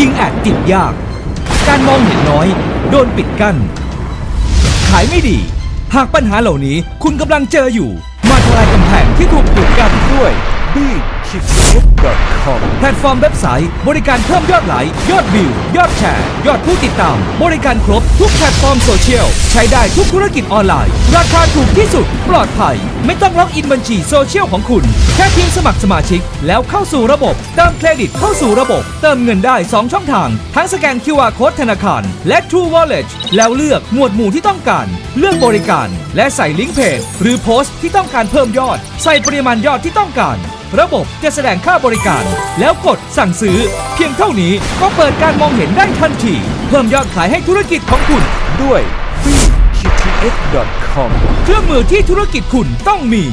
ยิงแอดติดยาก การมองเห็นน้อย โดนปิดกั้น ขายไม่ดี หากปัญหาเหล่านี้คุณกำลังเจออยู่ มาทลายกำแพงที่ถูกปิดกั้นด้วย b k i d c o m แพลตฟอร์มเว็บไซต์ บริการเพิ่มยอดไลค์ยอดวิว ยอดแชร์ ยอดผู้ติดตาม บริการครบทุกแพลตฟอร์มโซเชียล ใช้ได้ทุกธุรกิจออนไลน์ ราคาถูกที่สุด ปลอดภัย ไม่ต้องล็อกอินบัญชีโซเชียลของคุณ แค่เพียงสมัครสมาชิก แล้วเข้าสู่ระบบ เติมเครดิตเข้าสู่ระบบ เติมเงินได้ 2 ช่องทาง ทั้งสแกน QR Code ธนาคาร และ True Wallet แล้วเลือกหมวดหมู่ที่ต้องการ เลือกบริการ และใส่ลิงก์เพจหรือโพสต์ที่ต้องการเพิ่มยอด ใส่ปริมาณยอดที่ต้องการ ระบบจะแสดงค่าบริการ แล้วกดสั่งซื้อ เพียงเท่านี้ก็เปิดการมองเห็นได้ทันที เพิ่มยอดขายให้ธุรกิจของคุณด้วย b k i d c o m เครื่องมือที่ธุรกิจคุณต้องมี